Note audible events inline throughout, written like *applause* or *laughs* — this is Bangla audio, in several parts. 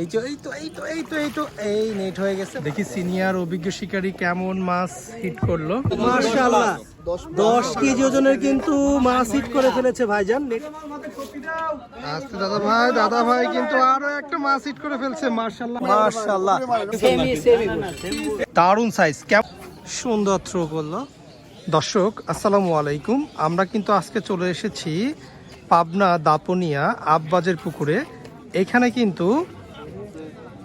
এই তো এই তো এই তো এই তো এই তো এই নেট হয়ে গেছে। দেখি সিনিয়র অভিজ্ঞ শিকারী কেমন মাছ হিট করল। মাশাআল্লাহ। দশ কেজি ওজনের কিন্তু মাছ হিট করে ফেলেছে ভাইজান। আস্তে দাদা ভাই দাদা ভাই কিন্তু আরও একটা মাছ হিট করে ফেলছে মার্শাল্লাহ মার্শাল্লাহ দারুণ সাইজ কেমন সুন্দর থ্রো করল। দর্শক আসসালামু আলাইকুম। আমরা কিন্তু আজকে চলে এসেছি পাবনা দাপনিয়া আববাজের পুকুরে। এখানে কিন্তু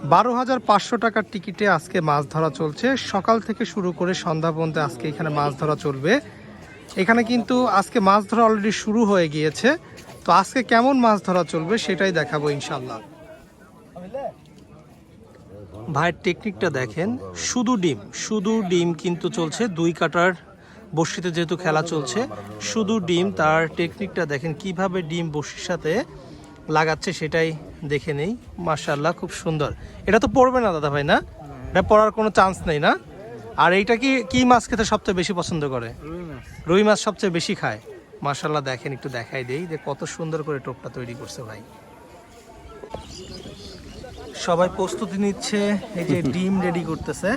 বারো হাজার পাঁচশো টাকার টিকিটে আজকে মাছ ধরা চলছে। সকাল থেকে শুরু করে সন্ধ্যা পর্যন্ত আজকে এখানে মাছ ধরা চলবে। এখানে কিন্তু আজকে মাছ ধরা অলরেডি শুরু হয়ে গিয়েছে। তো আজকে কেমন মাছ ধরা চলবে সেটাই দেখাবো ইনশাল্লাহ ভাইয়ের টেকনিকটা দেখেন। শুধু ডিম শুধু ডিম কিন্তু চলছে। দুই কাটার বড়শিতে যেহেতু খেলা চলছে, শুধু ডিম। তার টেকনিকটা দেখেন, কীভাবে ডিম বড়শির সাথে লাগাচ্ছে সেটাই দেখে নেই। মার্শাল্লাহ খুব সুন্দর। এটা তো পড়বে না দাদা ভাই না? এটা পড়ার কোনো চান্স নেই না? আর এইটা কি কি মাছ খেতে সবচেয়ে বেশি পছন্দ করে? রুই মাছ। সবচেয়ে বেশি খায়। মার্শাল্লাহ দেখেন একটু দেখাই দেই যে কত সুন্দর করে টোপটা তৈরি করছে ভাই। সবাই প্রস্তুতি নিচ্ছে এই যে *laughs* ডিম রেডি করতেছে।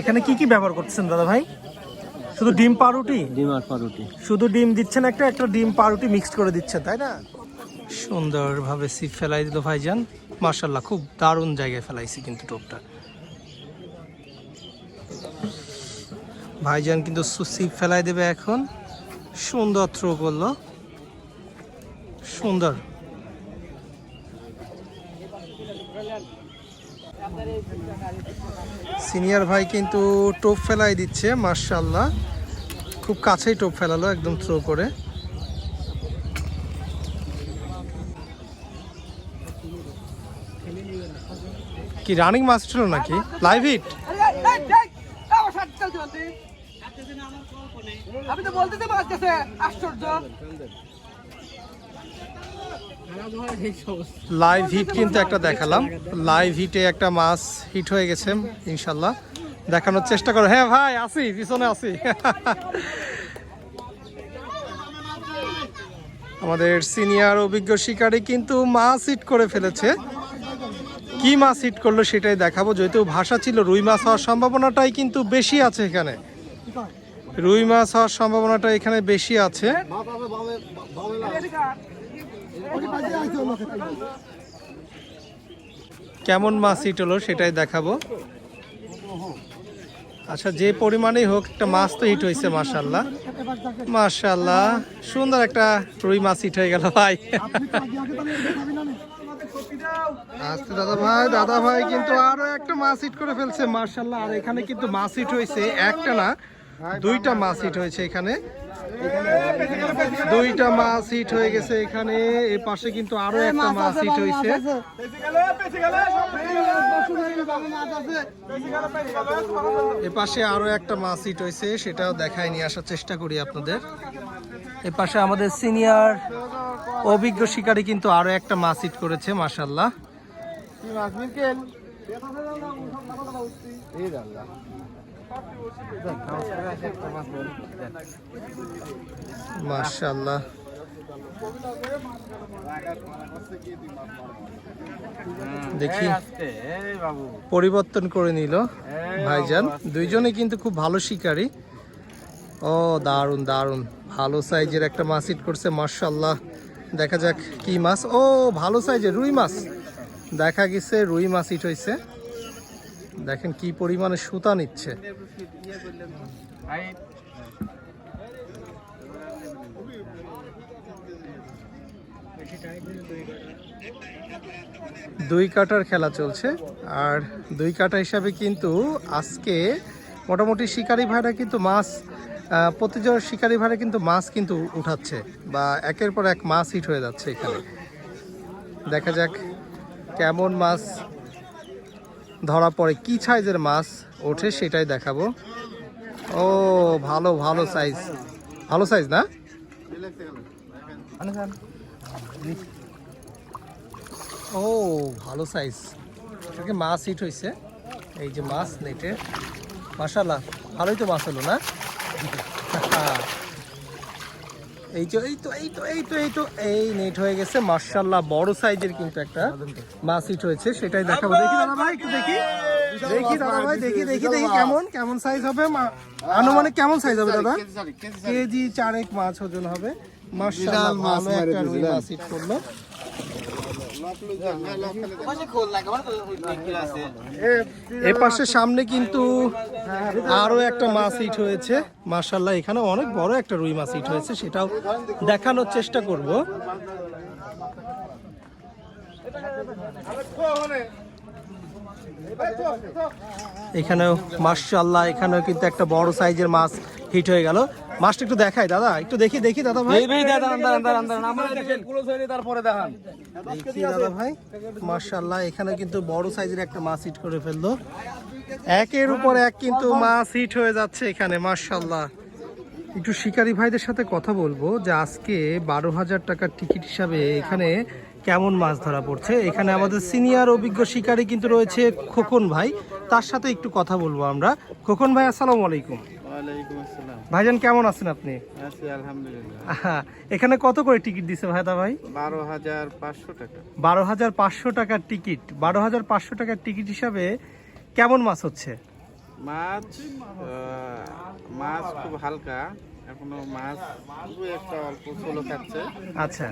এখানে কি কি ব্যবহার করতেছেন দাদা ভাই? শুধু ডিম পাউরুটি? ডিম আর পাউরুটি। শুধু ডিম দিচ্ছেন একটা একটা ডিম পাউরুটি মিক্সড করে দিচ্ছেন তাই না? সুন্দরভাবে সিপ ফেলাই দিল ভাইজান। মার্শাল্লাহ খুব দারুণ জায়গায় ফেলাইছি কিন্তু টোপটা। ভাইজান কিন্তু সিপ ফেলাই দেবে এখন। সুন্দর থ্রো করল। সুন্দর। সিনিয়র ভাই কিন্তু টোপ ফেলাই দিচ্ছে মার্শাল্লাহ খুব কাছেই টোপ ফেলালো, একদম থ্রো করে। কি রানিং মাছ ছিল নাকি? লাইভ হিট আমি তো বলতে মাছ গেছে আশ্চর্য। লাইভ হিট কিন্তু একটা দেখালাম। লাইভ হিটে একটা মাছ হিট হয়ে গেছে ইনশাল্লাহ। দেখানোর চেষ্টা করো। হ্যাঁ ভাই আসি পিছনে আসি। আমাদের সিনিয়র অভিজ্ঞ শিকারী কিন্তু মাছ হিট করে ফেলেছে। কি মাছ হিট করল সেটাই দেখাবো। যেহেতু ভাষা ছিল, রুই মাছ হওয়ার সম্ভাবনাটাই কিন্তু বেশি আছে এখানে। রুই মাছ হওয়ার সম্ভাবনাটা এখানে বেশি আছে। কেমন মাছ হিট হলো সেটাই দেখাবো। আচ্ছা যে পরিমাণেই হোক, একটা মাছ তো হিট হয়েছে মাশাল্লাহ মাশাল্লাহ সুন্দর একটা রুই মাছ হিট হয়ে গেল ভাই। আস্তে দাদা ভাই দাদা ভাই কিন্তু আরও একটা মাছ করে ফেলছে মার্শাল্লাহ আর এখানে কিন্তু মাছ হিট হয়েছে একটা না, দুইটা মাছ হিট হয়েছে এখানে। দুইটা মাছ হিট হয়ে গেছে এখানে। এ পাশে কিন্তু আরও একটা মাছ হিট হয়েছে এ পাশে আরও একটা মাছ হিট হয়েছে সেটাও দেখায় নিয়ে আসার চেষ্টা করি আপনাদের। এ পাশে আমাদের সিনিয়র অভিজ্ঞ শিকারী কিন্তু আরও একটা মাছ হিট করেছে মাশাল্লাহ মাশাল্লাহ দেখি। পরিবর্তন করে নিল ভাইজান। দুইজনে কিন্তু খুব ভালো শিকারী। ও দারুণ দারুণ ভালো সাইজের একটা মাছ হিট করছে মার্শাল্লাহ দেখা যাক কি মাছ। ও, ভালো সাইজের রুই মাছ। দেখা গেছে রুই মাছ হিট হয়েছে দেখেন কি পরিমাণে সুতা নিচ্ছে। দুই কাটার খেলা চলছে, আর দুই কাটা হিসাবে কিন্তু আজকে মোটামুটি শিকারি ভাইরা কিন্তু মাছ প্রতিজন শিকারি ভাইরা কিন্তু মাছ কিন্তু উঠাচ্ছে, বা একের পর এক মাছ হিট হয়ে যাচ্ছে এখানে। দেখা যাক কেমন মাছ ধরা পড়ে। কি সাইজের মাছ ওঠে সেটাই দেখাবো। ও, ভালো ভালো সাইজ। ভালো সাইজ না? ও, ভালো সাইজ। এটাকে মাছ হিট হয়েছে এই যে মাছ নেটে। মাশাল্লাহ ভালোই তো মাছ হলো না? এই যে এই তো এই তো এই তো এই তো এই নেট হয়ে গেছে। মার্শাল্লাহ বড় সাইজের কিন্তু একটা মাছ হিট হয়েছে। সেটাই দেখাবো। দেখি দাদা ভাই একটু দেখি। দেখি দাদা ভাই দেখি দেখি দেখি কেমন কেমন সাইজ হবে। আনুমানিক কেমন সাইজ হবে দাদা? কেজি চারেক মাছ ওজন হবে। মার্শাল্লাহ ভালো একটা রুই মাছ হিট করল। এ সামনে কিন্তু আরও একটা মাছ হিট হয়েছে। মার্শাল্লাহ এখানে অনেক বড় একটা রুই মাছ হিট হয়েছে, সেটাও দেখানোর চেষ্টা করব। এখানেও মার্শাল্লাহ এখানেও কিন্তু একটা বড় সাইজের মাছ হিট হয়ে গেল। মাছটা একটু দেখাই দাদা একটু দেখি দেখি দাদা ভাই। এই দাদা আন্দার আন্দার আন্দার আমরা দেখেন পুরো সাইজে তারপরে দেখান। দেখি দাদা ভাই মার্শাল্লাহ এখানে কিন্তু বড় সাইজের একটা মাছ হিট করে ফেলল। একের উপর এক কিন্তু মাছ হিট হয়ে যাচ্ছে এখানে মার্শাল্লাহ একটু শিকারী ভাইদের সাথে কথা বলব যে আজকে বারো হাজার টাকার টিকিট হিসাবে এখানে কেমন মাছ ধরা পড়ছে। এখানে আমাদের সিনিয়র অভিজ্ঞ শিকারী কিন্তু রয়েছে খোকন ভাই তার সাথে একটু কথা বলব আমরা। খোকন ভাই আসসালামু আলাইকুম। ওয়ালাইকুম আসসালাম। ভাইজান কেমন আছেন আপনি? আছি আলহামদুলিল্লাহ। এখানে কত করে টিকিট দিছে ভাইদা ভাই? বারো হাজার পাঁচশো টাকা। বারো হাজার পাঁচশো টাকার টিকিট। বারো হাজার পাঁচশো টাকার টিকিট হিসাবে কেমন মাছ হচ্ছে? মাছ মাছ খুব হালকা। এখনও মাছ দু একটা অল্প ছোলো খাচ্ছে। আচ্ছা।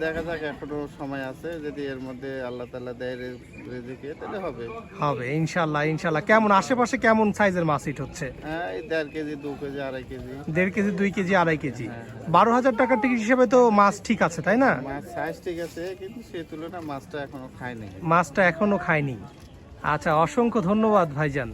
দেখা যাক এখনও সময় আছে। যদি এর মধ্যে আল্লাহ তাল্লাহ দেয় রে- তাহলে হবে। হবে ইনশাল্লাহ ইনশাল্লাহ কেমন? আশেপাশে কেমন সাইজের মাছ হিট হচ্ছে? হ্যাঁ এই দেড় কেজি দু কেজি আড়াই কেজি। দেড় কেজি দুই কেজি আড়াই কেজি। বারো হাজার টাকার টিকিট হিসেবে তো মাছ ঠিক আছে তাই না? মাছ সাইজ ঠিক আছে কিন্তু সেই তুলনায় মাছটা এখনও খায়নি মাছটা এখনও খায়নি। আচ্ছা অসংখ্য ধন্যবাদ ভাইজান।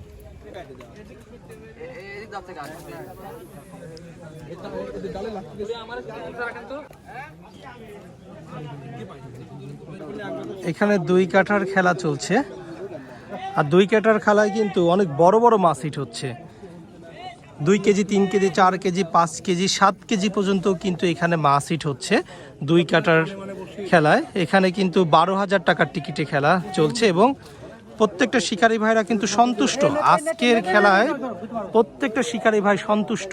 এখানে দুই কাঠার খেলা চলছে। আর দুই কাঠার খেলায় কিন্তু অনেক বড় বড় মাছ হিট হচ্ছে। দুই কেজি, তিন কেজি, চার কেজি, পাঁচ কেজি, সাত কেজি পর্যন্ত কিন্তু এখানে মাছ হিট হচ্ছে দুই কাটার খেলায়। এখানে কিন্তু বারো হাজার টাকার টিকিটে খেলা চলছে এবং প্রত্যেকটা শিকারী ভাইরা কিন্তু সন্তুষ্ট। আজকের খেলায় প্রত্যেকটা শিকারী ভাই সন্তুষ্ট।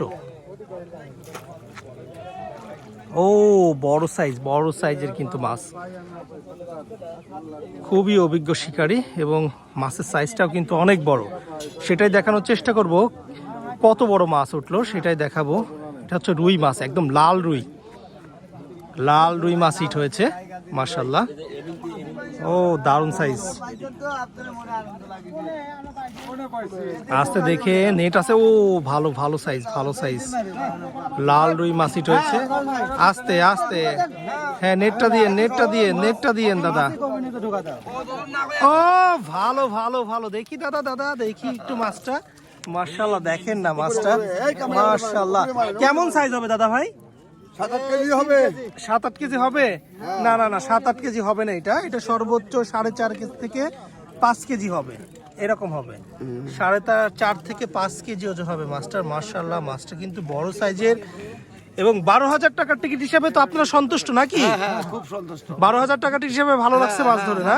ও, বড় সাইজ বড় সাইজের কিন্তু মাছ। খুবই অভিজ্ঞ শিকারী এবং মাছের সাইজটাও কিন্তু অনেক বড়। সেটাই দেখানোর চেষ্টা করব, কত বড় মাছ উঠল সেটাই দেখাবো। এটা হচ্ছে রুই মাছ, একদম লাল রুই। লাল রুই মাছ হিট হয়েছে মার্শাল্লাহ ও, দারুণ সাইজ আস্তে দেখে নেট আছে, ও, ভালো ভালো সাইজ ভালো সাইজ লাল রুই মাছ হিট হয়েছে। আস্তে আস্তে। হ্যাঁ নেটটা দিয়ে নেটটা দিয়ে নেটটা দিয়ে দাদা। ও, ভালো ভালো ভালো। দেখি, দাদা দাদা, দেখি একটু মাছটা। মার্শাল্লাহ দেখেন না মাছটা। মার্শাল্লাহ কেমন সাইজ হবে, দাদা ভাই? সাত আট কেজি হবে? সাত আট কেজি। হবে? না না না সাত আট কেজি হবে না এটা। এটা সর্বোচ্চ সাড়ে চার কেজি থেকে পাঁচ কেজি হবে। এরকম হবে। সাড়ে চার থেকে পাঁচ কেজি ওজন হবে মাছটার মার্শাল্লাহ মাছটা কিন্তু বড় সাইজের এবং বারো হাজার টাকার টিকিট হিসাবে তো আপনারা সন্তুষ্ট নাকি? খুব সন্তুষ্ট। বারো হাজার টাকার টিকিট হিসাবে ভালো লাগছে মাছ ধরে না?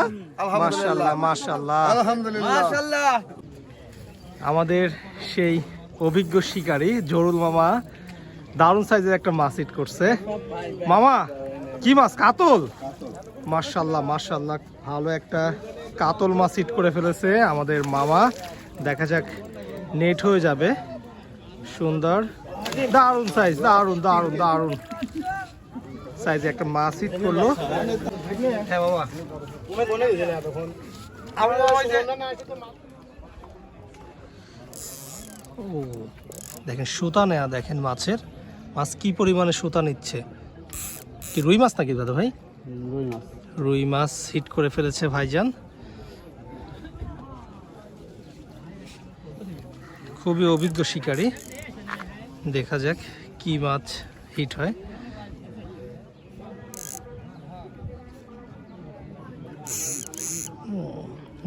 মার্শাল্লাহ মার্শাল্লাহ আলহামদুলিল্লাহ। আমাদের সেই অভিজ্ঞ শিকারী জরুল মামা দারুণ সাইজের একটা মাছ হিট করছে। মামা, কি মাছ? কাতল? মার্শাল্লাহ মার্শাল্লাহ ভালো একটা কাতল মাছ হিট করে ফেলেছে আমাদের মামা। দেখা যাক, নেট হয়ে যাবে। সুন্দর। দারুণ সাইজ দারুণ দারুণ দারুণ। সাইজে একটা মাছ হিট করল। হ্যাঁ দেখেন সুতা নেয়া দেখেন মাছের। মাছ কি পরিমাণে সুতা নিচ্ছে? কি রুই মাছ নাকি দাদা ভাই? রুই মাছ। হিট করে ফেলেছে ভাইজান। খুবই অভিজ্ঞ শিকারী। দেখা যাক কি মাছ হিট হয়।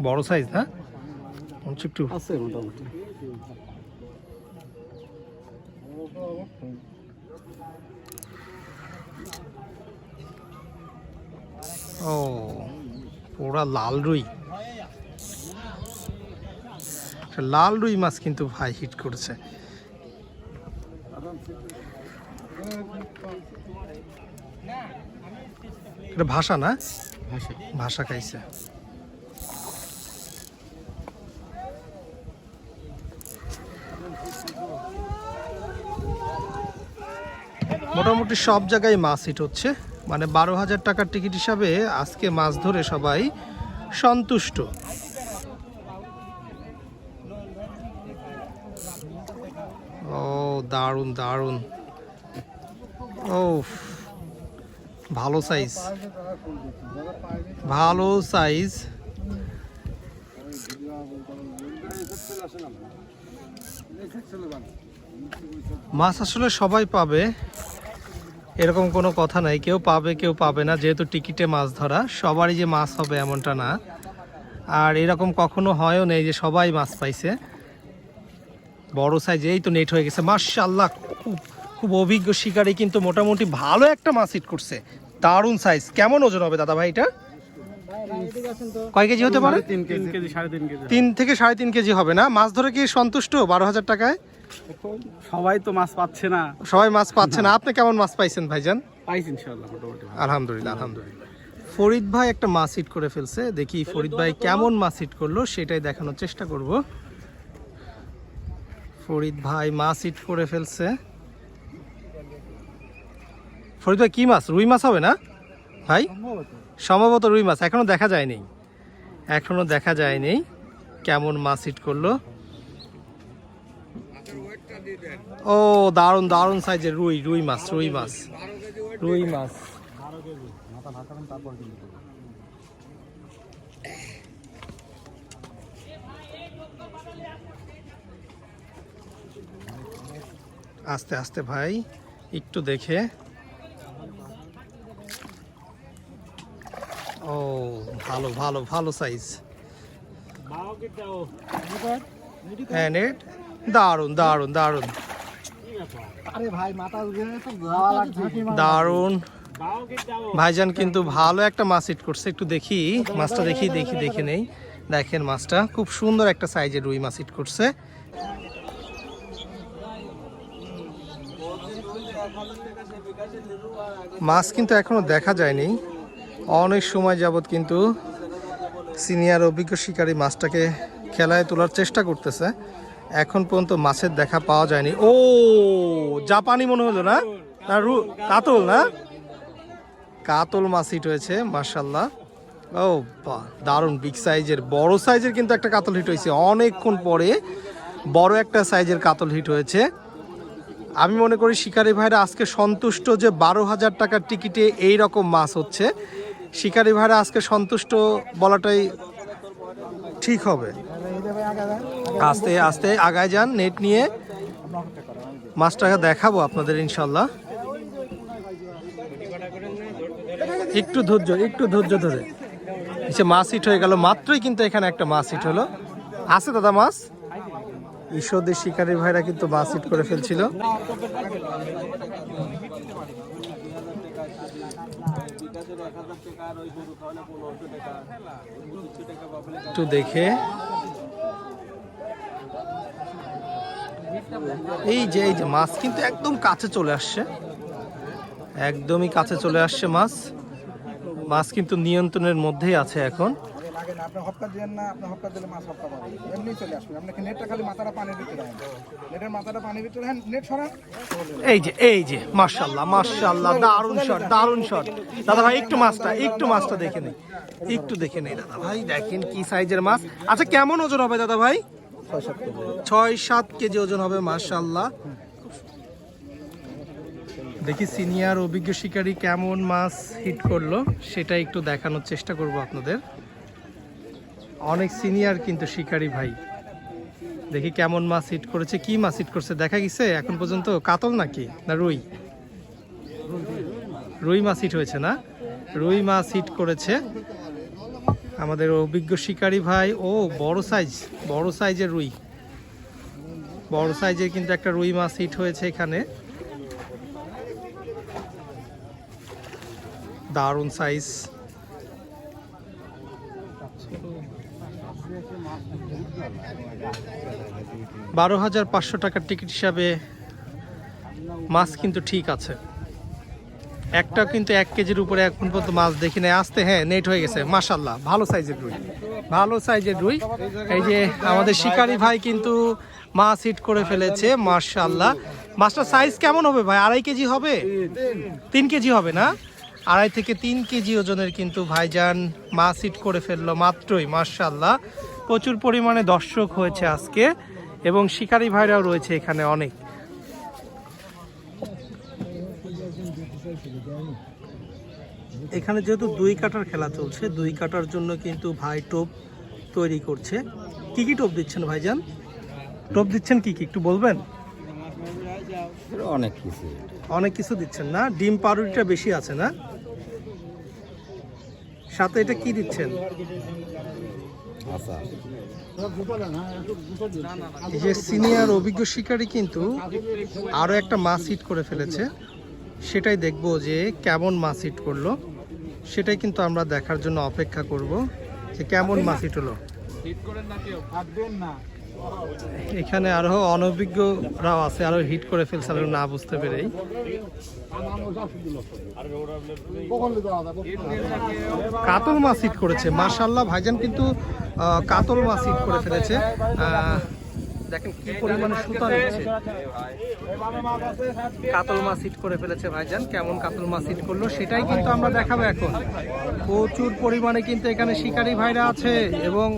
বড় সাইজ না? একটু আছে মোটামুটি। ও পুরা লাল রুই। লাল রুই মাছ কিন্তু ভাই হিট করছে। এটা ভাষা না? ভাষা। খাইছে। মোটামুটি সব জায়গায় মাছ হিট হচ্ছে। মানে বারো হাজার টাকার টিকিট হিসাবে আজকে মাছ ধরে সবাই সন্তুষ্ট। ও, দারুণ দারুণ। ও ভালো সাইজ ভালো সাইজ মাছ আসলে সবাই পাবে। এরকম কোনো কথা নাই। কেউ পাবে কেউ পাবে না। যেহেতু টিকিটে মাছ ধরা সবারই যে মাছ হবে এমনটা না। আর এরকম কখনো হয়ও নেই যে সবাই মাছ পাইছে। বড় সাইজ এই তো নেট হয়ে গেছে। মার্শাল্লাহ খুব খুব অভিজ্ঞ শিকারী কিন্তু মোটামুটি ভালো একটা মাছ হিট করছে। দারুণ সাইজ কেমন ওজন হবে দাদা ভাই এটা? কয় কেজি হতে পারে? তিন থেকে সাড়ে তিন কেজি হবে না? মাছ ধরে কি সন্তুষ্ট? বারো হাজার টাকায়? সবাই তো মাছ পাচ্ছে না। সবাই মাছ পাচ্ছে না। আপনি কেমন মাছ পাইছেন ভাইজান? পাইছি মোটামুটি আলহামদুলিল্লাহ আলহামদুলিল্লাহ। ফরিদ ভাই একটা মাছ হিট করে ফেলছে। দেখি ফরিদ ভাই কেমন মাছ হিট করল সেটাই দেখানোর চেষ্টা করব। ফরিদ ভাই মাছ হিট করে ফেলছে। ফরিদ ভাই কি মাছ? রুই মাছ হবে না? ভাই? সম্ভবত রুই মাছ। এখনও দেখা যায়নি। এখনও দেখা যায়নি কেমন মাছ হিট করল। ও দারুণ দারুণ সাইজের রুই রুই মাছ রুই মাছ। রুই মাছ। আস্তে আস্তে ভাই একটু দেখে। ও ভালো ভালো ভালো সাইজ। হ্যাঁ নেট। দারুণ দারুণ দারুণ। তো যাওয়া লাগছে। দারুণ। ভাইজান কিন্তু ভালো একটা মাছ হিট করছে একটু দেখি মাছটা দেখি দেখি দেখে নেই। দেখেন মাছটা খুব সুন্দর একটা সাইজের রুই মাছ হিট করছে। মাছ কিন্তু এখনও দেখা যায়নি। অনেক সময় যাবত কিন্তু সিনিয়র অভিজ্ঞ শিকারী মাছটাকে খেলায় তোলার চেষ্টা করতেছে। এখন পর্যন্ত মাছের দেখা পাওয়া যায়নি। ও, জাপানি মনে হলো না? না, রু, কাতল না? কাতল মাছ হিট হয়েছে মার্শাল্লাহ ও, বাহ, দারুণ বিগ সাইজের বড় সাইজের কিন্তু একটা কাতল হিট হয়েছে। অনেকক্ষণ পরে বড় একটা সাইজের কাতল হিট হয়েছে। আমি মনে করি শিকারি ভাইরা আজকে সন্তুষ্ট যে বারো হাজার টাকার টিকিটে এই রকম মাছ হচ্ছে। শিকারি ভাইরা আজকে সন্তুষ্ট বলাটাই ঠিক হবে। আস্তে আস্তে আগায় যান, নেট নিয়ে মাছটাকে দেখাবো আপনাদের ইনশাল্লাহ একটু ধৈর্য একটু ধৈর্য ধরে। সে মাছ হিট হয়ে গেল, মাত্রই কিন্তু এখানে একটা মাছ হিট হলো। আছে দাদা মাছ? ঈশ্বরদের শিকারী ভাইরা কিন্তু মাছ হিট করে ফেলছিল। একটু দেখে এই যে এই যে মাছ কিন্তু একদম কাছে চলে আসছে। একদমই কাছে চলে আসছে মাছ। মাছ কিন্তু নিয়ন্ত্রণের মধ্যেই আছে এখন। এই যে এই যে মাশাল্লাহ মাশাল্লাহ দারুণ শট দারুণ শট দাদা ভাই, একটু মাছটা একটু মাছটা দেখে নেই। একটু দেখে নেই, দাদা ভাই, দেখেন কি সাইজের মাছ। আচ্ছা কেমন ওজন হবে দাদা ভাই? ছয় সাত কেজি। ওজন হবে মাশাল্লাহ দেখি সিনিয়র অভিজ্ঞ শিকারী কেমন মাছ হিট করল, সেটা একটু দেখানোর চেষ্টা করব আপনাদের। অনেক সিনিয়র কিন্তু শিকারী ভাই। দেখি কেমন মাছ হিট করেছে, কি মাছ হিট করছে, দেখা গেছে এখন পর্যন্ত, কাতল নাকি, না রুই? রুই মাছ হিট হয়েছে না? রুই মাছ হিট করেছে। আমাদের অভিজ্ঞ শিকারী ভাই, ও বড় সাইজ বড় সাইজের রুই। বড় সাইজের কিন্তু একটা রুই মাছ হিট হয়েছে এখানে। দারুণ সাইজ বারো হাজার পাঁচশো টাকার টিকিট হিসাবে মাছ কিন্তু ঠিক আছে। একটা কিন্তু এক কেজির উপরে এখন পর্যন্ত মাছ দেখি নাই। আসতে হ্যাঁ নেট হয়ে গেছে। মাশাল্লাহ ভালো সাইজের রুই। ভালো সাইজের রুই। এই যে আমাদের শিকারি ভাই কিন্তু মাছ হিট করে ফেলেছে মাশাল্লাহ মাছটার সাইজ কেমন হবে ভাই? আড়াই কেজি হবে? তিন কেজি হবে না? আড়াই থেকে তিন কেজি ওজনের কিন্তু ভাইজান মাছ হিট করে ফেলল মাত্রই মাশাল্লাহ প্রচুর পরিমাণে দর্শক হয়েছে আজকে, এবং শিকারি ভাইরাও রয়েছে এখানে অনেক। এখানে যেহেতু দুই কাটার খেলা চলছে দুই কাটার জন্য কিন্তু ভাই টোপ তৈরি করছে। কি কি টোপ দিচ্ছেন ভাইজান? টোপ দিচ্ছেন কি কি? একটু বলবেন? অনেক কিছু। অনেক কিছু দিচ্ছেন না? ডিম পাউরুটিটা বেশি আছে না? সাথে এটা কি দিচ্ছেন? আচ্ছা। এই যে সিনিয়র অভিজ্ঞ শিকারী কিন্তু আরও একটা মাছ হিট করে ফেলেছে। সেটাই দেখব যে কেমন মাছ হিট করল। সেটাই কিন্তু আমরা দেখার জন্য অপেক্ষা করব যে কেমন মাছ হিট হলো। এখানে আরও অনভিজ্ঞরাও আছে আরও হিট করে ফেলছে আমরা না বুঝতে পেরেই। কাতল মাছ হিট করেছে মার্শাল্লাহ ভাইজান কিন্তু কাতল মাছ হিট করে ফেলেছে। আহ, দেখেন কি পরিমাণে সুতা রয়েছে? কাতল মাছ হিট করে ফেলেছে ভাইজান। কেমন কাতল মাছ হিট করল সেটাই কিন্তু আমরা দেখাবো এখন। প্রচুর পরিমাণে কিন্তু এখানে শিকারী ভাইরা আছে এবং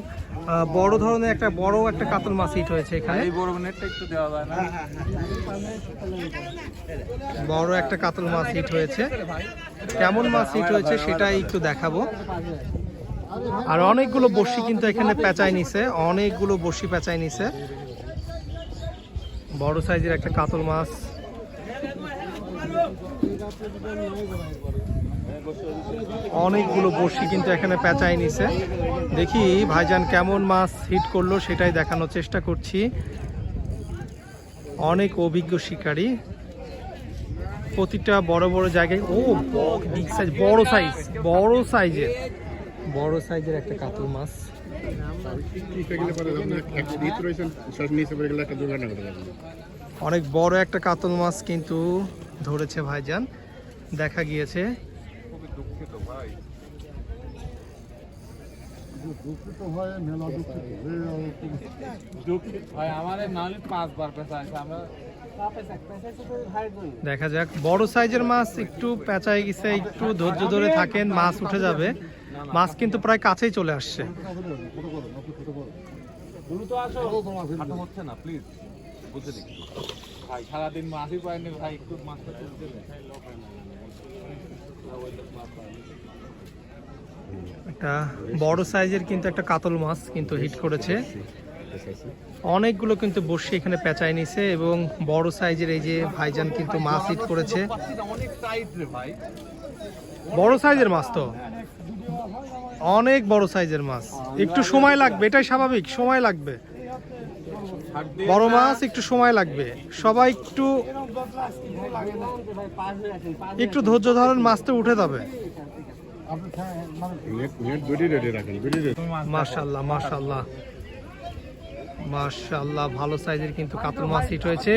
বড় ধরনের একটা বড় একটা কাতল মাছ হিট হয়েছে এখানে। বড় নেটটা একটু দেওয়া যায় না? বড় একটা কাতল মাছ হিট হয়েছে। কেমন মাছ হিট হয়েছে সেটাই একটু দেখাবো। আর অনেকগুলো বড়শি কিন্তু এখানে পেঁচাই নিছে। অনেকগুলো বড়শি পেঁচাই নিছে। বড় সাইজের একটা কাতল মাছ। অনেকগুলো বড়শি কিন্তু এখানে পেঁচাই নিছে। দেখি ভাইজান কেমন মাছ হিট করল সেটাই দেখানোর চেষ্টা করছি। অনেক অভিজ্ঞ শিকারী। প্রতিটা বড় বড় জায়গায়, ও বিগ সাইজ বড় সাইজ বড় সাইজের বড় সাইজের একটা কাতল মাছ। অনেক বড় একটা কাতল মাছ কিন্তু ধরেছে ভাইজান। দেখা গিয়েছে। দেখা যাক, বড় সাইজের মাছ একটু পেঁচাই গেছে, একটু ধৈর্য ধরে থাকেন, মাছ উঠে যাবে। মাছ কিন্তু প্রায় কাছেই চলে আসছে। দ্রুত আসো। হাঁটা হচ্ছে না প্লিজ বুঝতে দেখি। ভাই সারাদিন মাছই পাইনি ভাই একটু মাছটা তুলতে একটা বড় সাইজের কিন্তু একটা কাতল মাছ কিন্তু হিট করেছে। অনেকগুলো কিন্তু বসে এখানে পেঁচাই নিছে এবং বড় সাইজের এই যে ভাইজান কিন্তু মাছ হিট করেছে। বড় সাইজের মাছ তো? অনেক বড় সাইজের মাছ। একটু সময় লাগবে, এটাই স্বাভাবিক, সময় লাগবে। বড় মাছ, একটু সময় লাগবে। সবাই একটু একটু ধৈর্য ধরেন, মাছটা উঠে যাবে। মাশাল্লাহ মাশাল্লাহ মাশাল্লাহ ভালো সাইজের কিন্তু কাতল মাছ হিট হয়েছে।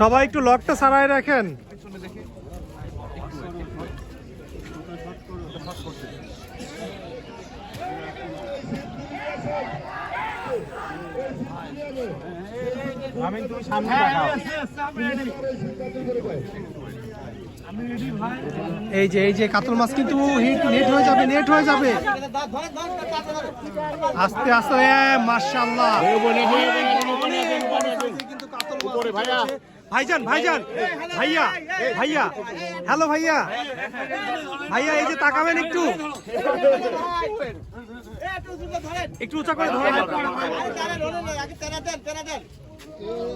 সবাই একটু লকটা সারাই রাখেন। আমি তুমি সামনে এই যে এই যে কাতল মাছ কিন্তু হিট নেট হয়ে যাবে নেট হয়ে যাবে। আস্তে আস্তে মাশাআল্লাহ। ভাইজান ভাইজান। ভাইয়া ভাইয়া। হ্যালো ভাইয়া। ভাইয়া এই যে তাকাবেন একটু। একটু উঁচা করে ধরেন।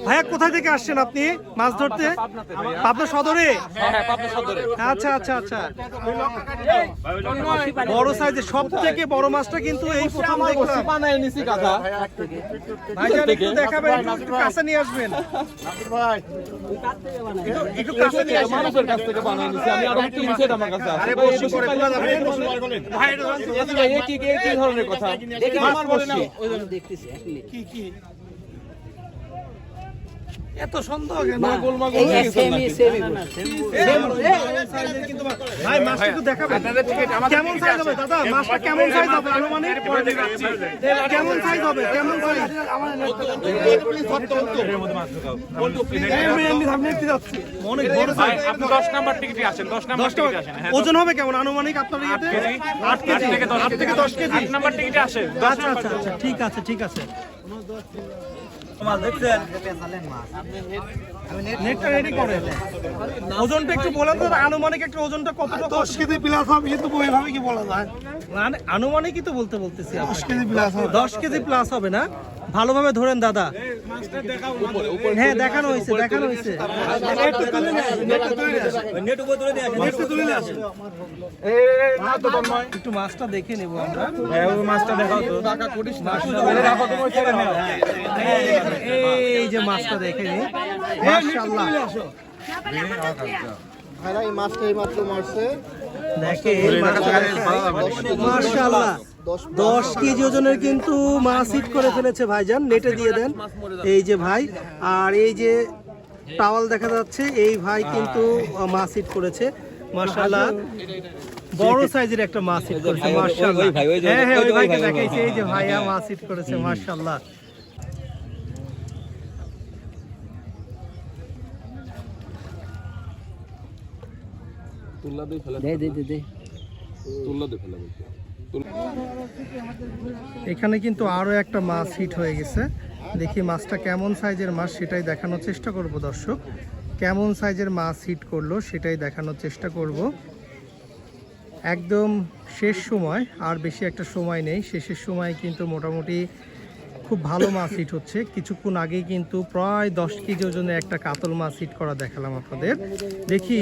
ভাইয়া কোথায় থেকে আসছেন আপনি? মাছ ধরতে? পাবনা সদরে? আচ্ছা আচ্ছা আচ্ছা। বড় সাইজের সব থেকে বড় মাছটা কিন্তু এই প্রথম ভাইজান একটু দেখাবেন একটু- একটু কাছে নিয়ে আসবেন। কি কি- কি ধরনের কথা মাছ বসছে। এত সন্দেহ কেন? গোলমাল ভাই মাছটা একটু দেখাবেন। কেমন সাইজ হবে? দাদা মাছটা কেমন সাইজ হবে? আনুমানিক? কেমন সাইজ হবে? কেমন সাইজ নাম্বার নাম্বার হ্যাঁ ওজন হবে কেমন? আনুমানিক আপনার ইয়েতে? আট কেজি। আট থেকে দশ কেজি। আট নাম্বার টিকিটে আচ্ছা আচ্ছা আচ্ছা ঠিক আছে ঠিক আছে। নেটটা রেডি করে ওজনটা একটু বলেন তো আনুমানিক একটা ওজনটা কতটা দশ কেজি প্লাস হবে কিন্তু ওইভাবে কি বলা যায়? আনুমানিকই তো বলতে বলতেছি দশ কেজি প্লাস হবে। দশ কেজি প্লাস হবে না? ভালোভাবে ধরেন দাদা। হ্যাঁ দেখানো হয়েছে দেখানো হয়েছে। একটু মাছটা দেখে নেব আমরা। মাছটা দেখাও তো। এই যে মাছটা দেখে নি। মাশাআল্লাহ। দেখে মাশাআল্লাহ। দশ কেজি ওজনের কিন্তু মাছ হিট করে ফেলেছে ভাইজান নেটে দিয়ে দেন। এই যে ভাই আর এই যে টাওয়াল দেখা যাচ্ছে এই ভাই কিন্তু আহ, মাছ হিট করেছে মাশাআল্লাহ। বড় সাইজের একটা মাছ হিট করেছে মাশাআল্লাহ। হ্যাঁ হ্যাঁ ওই ভাইকে দেখাইছে এই যে ভাইয়া মাছ হিট করেছে মাশাআল্লাহ। এখানে কিন্তু আরও একটা মাছ হিট হয়ে গেছে। দেখি মাছটা কেমন সাইজের মাছ সেটাই দেখানোর চেষ্টা করব দর্শক। কেমন সাইজের মাছ হিট করল সেটাই দেখানোর চেষ্টা করব। একদম শেষ সময়, আর বেশি একটা সময় নেই। শেষের সময় কিন্তু মোটামুটি খুব ভালো মাছ হিট হচ্ছে। কিছুক্ষণ আগেই কিন্তু প্রায় দশ কেজি ওজনের একটা কাতল মাছ হিট করা দেখালাম আপনাদের। দেখি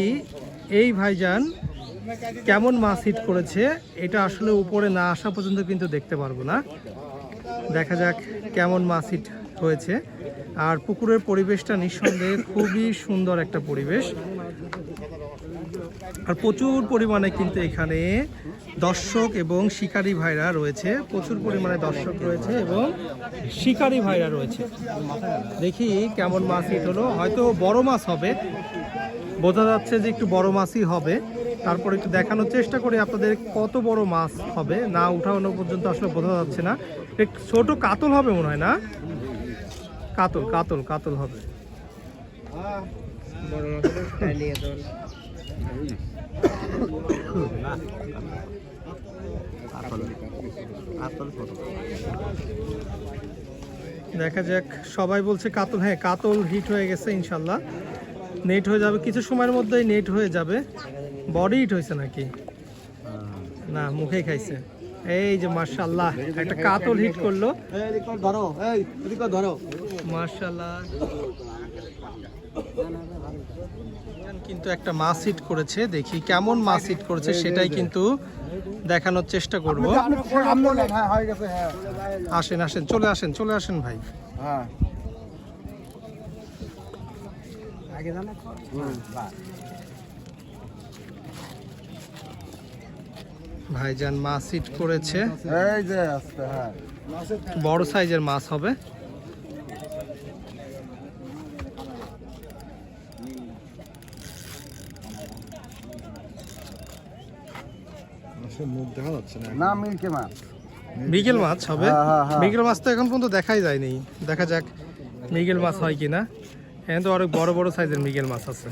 এই ভাইজান কেমন মাছ হিট করেছে, এটা আসলে উপরে না আসা পর্যন্ত কিন্তু দেখতে পারব না। দেখা যাক কেমন মাছ হিট হয়েছে। আর পুকুরের পরিবেশটা নিঃসন্দেহে খুবই সুন্দর একটা পরিবেশ। আর প্রচুর পরিমাণে কিন্তু এখানে দর্শক এবং শিকারী ভাইরা রয়েছে, প্রচুর পরিমাণে দর্শক রয়েছে এবং শিকারী ভাইরা রয়েছে। দেখি কেমন মাছ হিট হলো। হয়তো বড় মাছ হবে। বোঝা যাচ্ছে যে একটু বড় মাছই হবে। তারপর একটু দেখানোর চেষ্টা করি আপনাদের কত বড় মাছ হবে। না উঠানো পর্যন্ত আসলে বোঝা যাচ্ছে না। একটু ছোট কাতল হবে মনে হয়, না? কাতল কাতল কাতল হবে। দেখা যাক সবাই বলছে কাতল হ্যাঁ কাতল হিট হয়ে গেছে ইনশাল্লাহ। নেট হয়ে যাবে কিছু সময়ের মধ্যেই নেট হয়ে যাবে। বডি হিট হয়েছে নাকি? না মুখে খাইছে। এই যে মার্শাল্লাহ একটা কাতল হিট করল। ধরো ধরো। মার্শাল্লাহ কিন্তু একটা মাছ হিট করেছে দেখি কেমন মাছ হিট করেছে সেটাই কিন্তু দেখানোর চেষ্টা করব। হ্যাঁ হয়ে আসেন আসেন চলে আসেন চলে আসেন ভাই। হ্যাঁ। ভাইজান মাছ হিট করেছে। এই যে আজকে হ্যাঁ। বড় সাইজের মাছ হবে। মুখ দেখা যাচ্ছে না না মিল্কে মাছ। মৃগেল মাছ হবে? হ্যাঁ, হ্যাঁ, হ্যাঁ। মৃগেল মাছ তো এখন পর্যন্ত দেখাই যায়নি। দেখা যাক মৃগেল মাছ হয় কিনা। এখানে তো অনেক বড় বড় সাইজের মৃগেল মাছ আছে।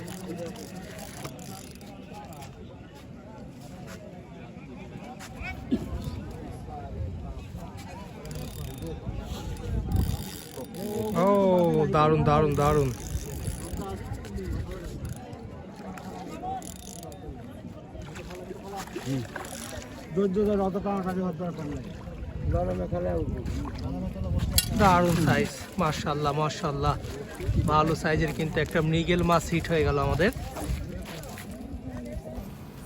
ও সাইজ মার্শাল্লাহ মার্শাল্লাহ ভালো সাইজের কিন্তু একটা মৃগেল মাছ হিট হয়ে গেল আমাদের।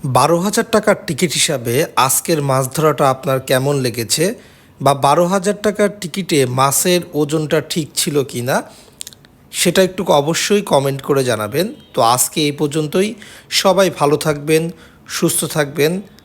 বারো হাজার টাকার টিকিট হিসাবে আজকের মাছ ধরাটা আপনার কেমন লেগেছে? বা বারো হাজার টাকার টিকিটে মাছের ওজনটা ঠিক ছিল কি না সেটা একটু অবশ্যই কমেন্ট করে জানাবেন। তো আজকে এই পর্যন্তই। সবাই ভালো থাকবেন সুস্থ থাকবেন।